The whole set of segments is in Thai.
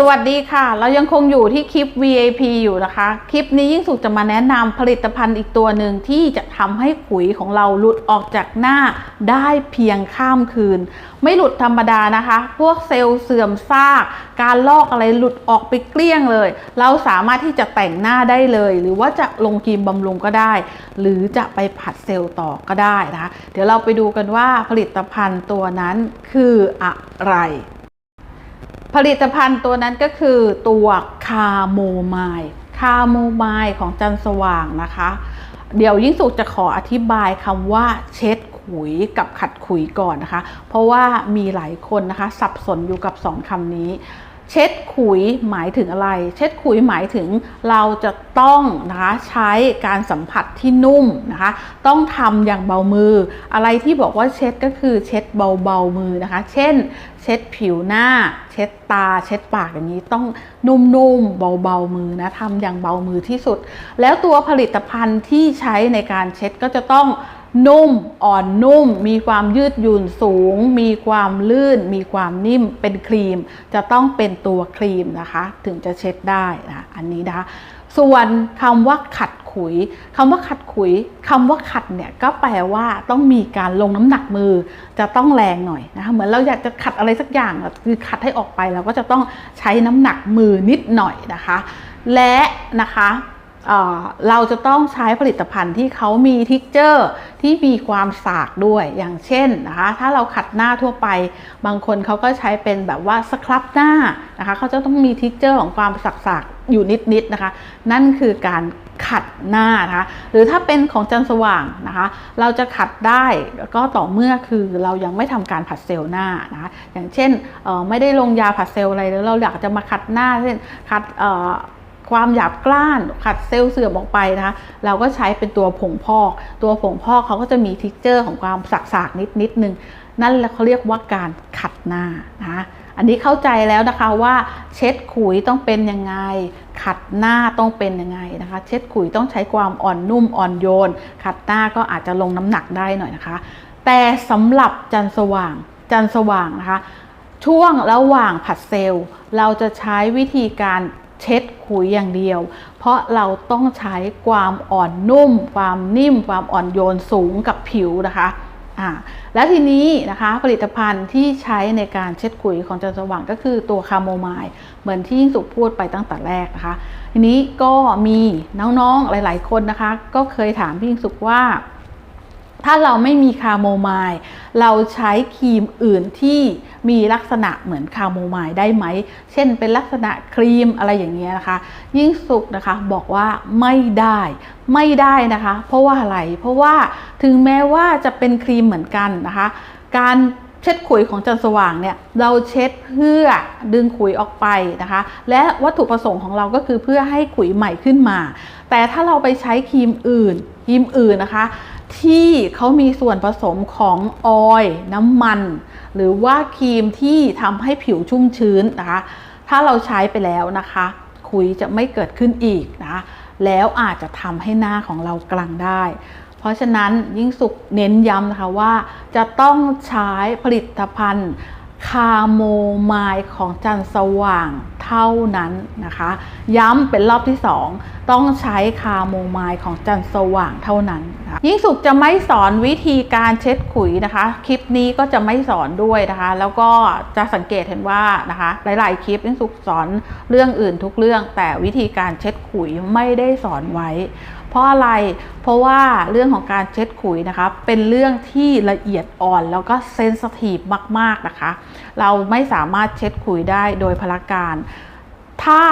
สวัสดีค่ะ เรายังคงอยู่ที่คลิป VIP อยู่นะคะ คลิปนี้ยิ่งสุขจะมาแนะนำผลิตภัณฑ์อีกตัวหนึ่งที่จะทำให้ขุยของเราหลุดออกจากหน้าได้เพียงข้ามคืน ไม่หลุดธรรมดานะคะ พวกเซลล์เสื่อมซาก การลอกอะไรหลุดออกไปเกลี้ยงเลย เราสามารถที่จะแต่งหน้าได้เลย หรือว่าจะลงครีมบำรุงก็ได้ หรือจะไปผัดเซลล์ต่อก็ได้นะคะ เดี๋ยวเราไปดูกันว่าผลิตภัณฑ์ตัวนั้นคืออะไร ผลิตภัณฑ์ตัวนั้นก็คือตัวคาโมไมล์คาโมไมล์ของจันสว่างนะคะ เดี๋ยวยิ่งสุขจะขออธิบายคำว่าเช็ดขุยกับขัดขุยก่อนนะคะ เพราะว่ามีหลายคนนะคะ สับสนอยู่กับสองคำนี้ เช็ดขุยหมายถึงอะไร เช็ดขุยหมายถึงเราจะต้องนะคะใช้การสัมผัสที่นุ่มนะคะ ต้องทำอย่างเบามือ อะไรที่บอกว่าเช็ดก็คือเช็ดเบาๆมือนะคะ เช่น เช็ดผิวหน้า เช็ดตา เช็ดปากอย่างนี้ต้องนุ่มๆเบาๆมือนะทำอย่างเบามือที่สุด แล้วตัวผลิตภัณฑ์ที่ใช้ในการเช็ดก็จะต้อง นุ่มอ่อนนุ่ม มีความยืดหยุ่นสูง มีความลื่น มีความนิ่มเป็นครีม จะต้องเป็นตัวครีมนะคะ ถึงจะเช็ดได้นะอันนี้นะคะส่วนคำว่าขัดขุยคำว่าขัดขุยคำว่าขัดเนี่ยก็แปลว่าต้องมีการลงน้ำหนักมือ จะต้องแรงหน่อยนะคะเหมือนเราอยากจะขัดอะไรสักอย่างคือขัดให้ออกไปเราก็จะต้องใช้น้ำหนักมือนิดหน่อยนะคะ และนะคะ เราจะต้องใช้ผลิตภัณฑ์ที่เขามีทิกเจอร์ที่มีความสากด้วยอย่างเช่นนะคะถ้าเราขัดหน้าทั่วไป บางคนเขาก็ใช้เป็นแบบว่าสครับหน้านะคะเขาจะต้องมีทิกเจอร์ของความสักๆอยู่นิดๆนะคะ นั่นคือการขัดหน้านะคะหรือถ้าเป็นของจันสว่างนะคะ เราจะขัดได้ก็ต่อเมื่อคือเรายังไม่ทำการผัดเซลล์หน้านะคะอย่างเช่นไม่ได้ลงยาผัดเซลล์อะไรแล้วเราอยากจะมาขัดหน้าเช่นขัด ความหยาบกร้านขัดเซลล์เสื่อมออกไปนะคะ เราก็ใช้เป็นตัวผงพอก ตัวผงพอกเขาก็จะมีทิกเจอร์ของความสักๆนิดนิดนึง นั่นแหละเขาเรียกว่าการขัดหน้านะคะอันนี้เข้าใจแล้วนะคะว่าเช็ดขุยต้องเป็นยังไง ขัดหน้าต้องเป็นยังไงนะคะ เช็ดขุยต้องใช้ความอ่อนนุ่มอ่อนโยน ขัดหน้าก็อาจจะลงน้ำหนักได้หน่อยนะคะ แต่สำหรับจันสว่างจันสว่างนะคะ ช่วงระหว่างผัดเซลล์ เราจะใช้วิธีการเช็ด ขุยอย่างเดียว เพราะเราต้องใช้ความอ่อนนุ่ม ความนิ่ม ความอ่อนโยนสูงกับผิวนะคะอ่าและทีนี้นะคะผลิตภัณฑ์ที่ใช้ในการเช็ดขุยของจันทร์สว่างก็คือตัวคาโมไมล์เหมือนที่ยิ่งสุขพูดไปตั้งแต่แรกนะคะ ทีนี้ก็มีน้องๆหลายๆคนนะคะ ก็เคยถามพี่ยิ่งสุขว่า ถ้าเราไม่มีคาโมไมล์เราใช้ครีมอื่นที่ มีลักษณะเหมือนคาโมไมล์ได้ไหม เช่นเป็นลักษณะครีมอะไรอย่างเงี้ยนะคะ ยิ่งสุกนะคะบอกว่าไม่ได้ไม่ได้นะคะ เพราะว่าอะไร เพราะว่าถึงแม้ว่าจะเป็นครีมเหมือนกันนะคะ การเช็ดขุยของจันสว่างเนี่ยเราเช็ดเพื่อดึงขุยออกไปนะคะ และวัตถุประสงค์ของเราก็คือเพื่อให้ขุยใหม่ขึ้นมา แต่ถ้าเราไปใช้ครีมอื่นครีมอื่นนะคะ ที่เขามีส่วนผสมของออยล์น้ำมัน หรือว่าครีมที่ทำให้ผิวชุ่มชื้นนะคะ ถ้าเราใช้ไปแล้วนะคะขุยจะไม่เกิดขึ้นอีกนะคะแล้วอาจจะทำให้หน้าของเรากลางได้ เพราะฉะนั้นยิ่งสุขเน้นย้ำนะคะว่า จะต้องใช้ผลิตภัณฑ์คาโมไมล์ของจันทร์สว่างเท่านั้นนะคะ ย้ำเป็นรอบที่ 2 ต้องใช้คาโมไมล์ของจันทร์สว่างเท่านั้น ยิ่งสุขจะไม่สอนวิธีการเช็ดขุยนะคะ คลิปนี้ก็จะไม่สอนด้วยนะคะ แล้วก็จะสังเกตเห็นว่านะคะ หลาย ๆ คลิปยิ่งสุขสอนเรื่องอื่นทุกเรื่อง แต่วิธีการเช็ดขุยไม่ได้สอนไว้ เพราะอะไร เพราะว่าเรื่องของการเช็ดขุยนะคะ เป็นเรื่องที่ละเอียดอ่อนแล้วก็เซนสทีฟมาก ๆ นะคะ เราไม่สามารถเช็ดขุยได้โดยพละการ ถ้า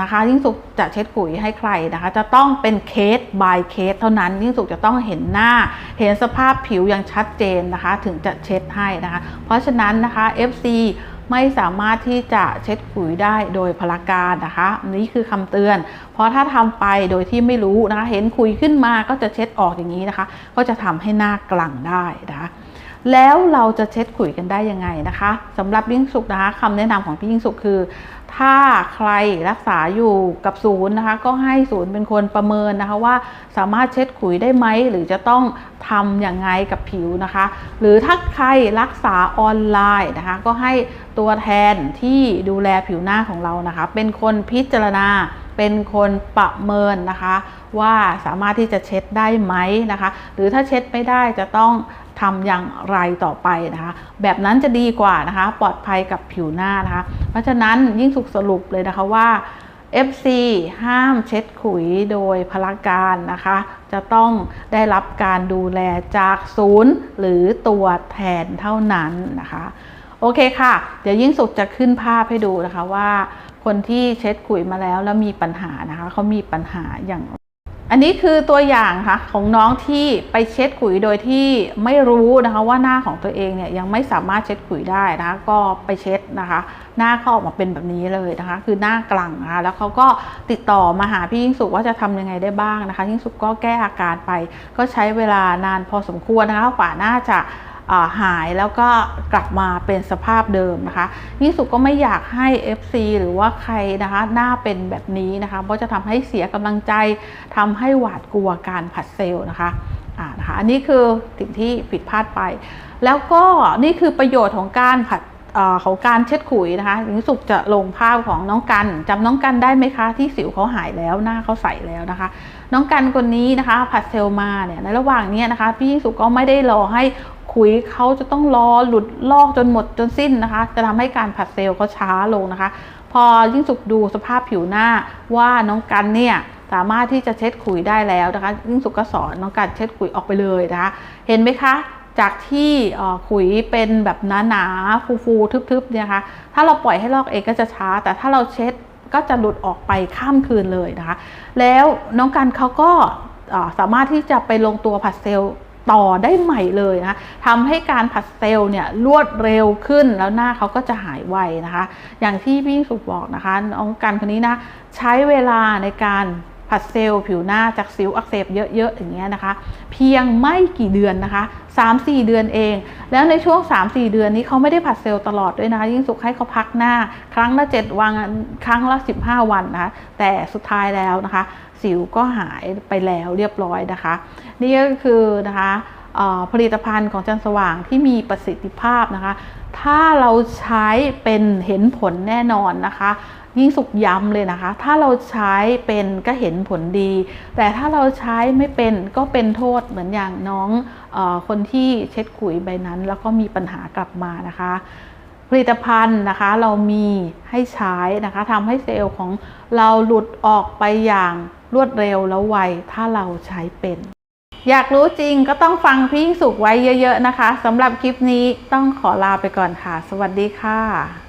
นะคะยิ่งสุขจะเช็ดขุยให้ใครนะคะ จะต้องเป็นเคส by เคสเท่านั้นยิ่งสุขจะต้องเห็นหน้า เห็นสภาพผิวอย่างชัดเจนนะคะ ถึงจะเช็ดให้นะคะ เพราะฉะนั้นนะคะ FC ไม่สามารถที่จะเช็ดขุยได้โดยพละการนะคะนี่คือคำเตือน เพราะถ้าทำไปโดยที่ไม่รู้นะคะ เห็นขุยขึ้นมาก็จะเช็ดออกอย่างนี้นะคะ ก็จะทำให้หน้ากลั่งได้นะคะ แล้วเราจะเช็ดขุยกันได้ยังไงนะคะสำหรับยิ่งสุขนะคะคำแนะนำของพี่ยิ่งสุขคือ ถ้าใครรักษาอยู่กับศูนย์นะคะ ก็ให้ศูนย์เป็นคนประเมินนะคะว่าสามารถเช็ดขุยได้ไหมหรือจะต้องทำอย่างไงกับผิวนะคะ หรือถ้าใครรักษาออนไลน์นะคะ ก็ให้ตัวแทนที่ดูแลผิวหน้าของเรานะคะ เป็นคนพิจารณาเป็นคนประเมินนะคะ ว่าสามารถที่จะเช็ดได้ไหมนะคะ หรือถ้าเช็ดไม่ได้จะต้อง ทำอย่างไรต่อไปนะคะ แบบนั้นจะดีกว่านะคะ ปลอดภัยกับผิวหน้านะคะ เพราะฉะนั้นยิ่งสุขสรุปเลยนะคะว่า FC ห้ามเช็ดขุยโดยพลการนะคะ จะต้องได้รับการดูแลจากศูนย์หรือตัวแทนเท่านั้นนะคะ โอเคค่ะ เดี๋ยวยิ่งสุขจะขึ้นภาพให้ดูนะคะว่า คนที่เช็ดขุยมาแล้วแล้วมีปัญหานะคะเขามีปัญหาอย่าง อันนี้คือตัวอย่างค่ะของน้องที่ไปเช็ดขุยโดยที่ไม่รู้นะคะว่าหน้าของตัวเองเนี่ยยังไม่สามารถเช็ดขุยได้นะคะก็ไปเช็ดนะคะ หน้าเขาออกมาเป็นแบบนี้เลยนะคะ คือหน้ากลังนะคะแล้วเขาก็ติดต่อมาหาพี่ยิ่งสุขว่าจะทำยังไงได้บ้างนะคะยิ่งสุขก็แก้อาการไป ก็ใช้เวลานานพอสมควรนะคะกว่าหน้าจะ หายแล้วก็กลับมาเป็นสภาพเดิมนะคะยิ่สุก็ไม่อยากให้ FC หรือว่าใครนะคะหน้าเป็นแบบนี้นะคะ เพราะจะทำให้เสียกำลังใจทำให้หวาดกลัวการผัดเซลล์นะคะอ่านะคะอันนี้คือสิ่งที่ผิดพลาดไป แล้วก็นี่คือประโยชน์ของการผัดอของการเช็ดขุยนะคะยิ่งสุขจะลงภาพของน้องกันจำน้องกันได้ไหมคะที่สิวเขาหายแล้วหน้าเขาใสแล้วนะคะ น้องกันคนนี้นะคะผัดเซลล์มาเนี่ยในระหว่างนี้นะคะพี่ยิ่งสุขก็ไม่ได้รอให้ ขุยเขาจะต้องรอหลุดลอกจนหมดจนสิ้นนะคะ จะทำให้การผัดเซลล์เขาช้าลงนะคะ พอยิ่งสุขดูสภาพผิวหน้าว่าน้องกันเนี่ยสามารถที่จะเช็ดขุยได้แล้วนะคะ ยิ่งสุขก็สอนน้องกันเช็ดขุยออกไปเลยนะคะ เห็นไหมคะจากที่ขุยเป็นแบบหนาๆฟูๆทึบๆเนี่ยนะคะ ถ้าเราปล่อยให้ลอกเองก็จะช้า แต่ถ้าเราเช็ดก็จะหลุดออกไปข้ามคืนเลยนะคะ แล้วน้องกันเขาก็สามารถที่จะไปลงตัวผัดเซลล์ ต่อได้ใหม่เลยนะคะทำให้การผัดเซลล์เนี่ยรวดเร็วขึ้นแล้วหน้าเขาก็จะหายไวนะคะ อย่างที่พี่สุบอกนะคะน้องกันคนนี้นะใช้เวลาในการ ผัดเซลล์ผิวหน้าจากสิวอักเสบเยอะๆอย่างเงี้ยนะคะ เพียงไม่กี่เดือนนะคะ 3-4 เดือนเอง แล้วในช่วง 3-4 เดือนนี้เขาไม่ได้ผัดเซลล์ตลอดด้วยนะคะ ยิ่งสุขให้เขาพักหน้า ครั้งละ 7 วันครั้งละ 15 วันนะคะแต่สุดท้ายแล้วนะคะ สิวก็หายไปแล้วเรียบร้อยนะคะ นี่ก็คือนะคะ ผลิตภัณฑ์ของจันสว่างที่มีประสิทธิภาพนะคะ ถ้าเราใช้เป็นเห็นผลแน่นอนนะคะ ยิ่งสุกย้ำเลยนะคะ ถ้าเราใช้เป็นก็เห็นผลดี แต่ถ้าเราใช้ไม่เป็นก็เป็นโทษเหมือนอย่างน้องออคนที่เช็ดขุยใบนั้น แล้วก็มีปัญหากลับมานะคะผลิตภัณฑ์นะคะเรามีให้ใช้นะคะทำให้เซลล์ของเราหลุดออกไปอย่างรวดเร็วแล้วไวถ้าเราใช้เป็น อยากรู้จริงก็ต้องฟังพี่สุขไว้เยอะ ๆ นะคะสำหรับคลิปนี้ต้องขอลาไปก่อนค่ะ สวัสดีค่ะ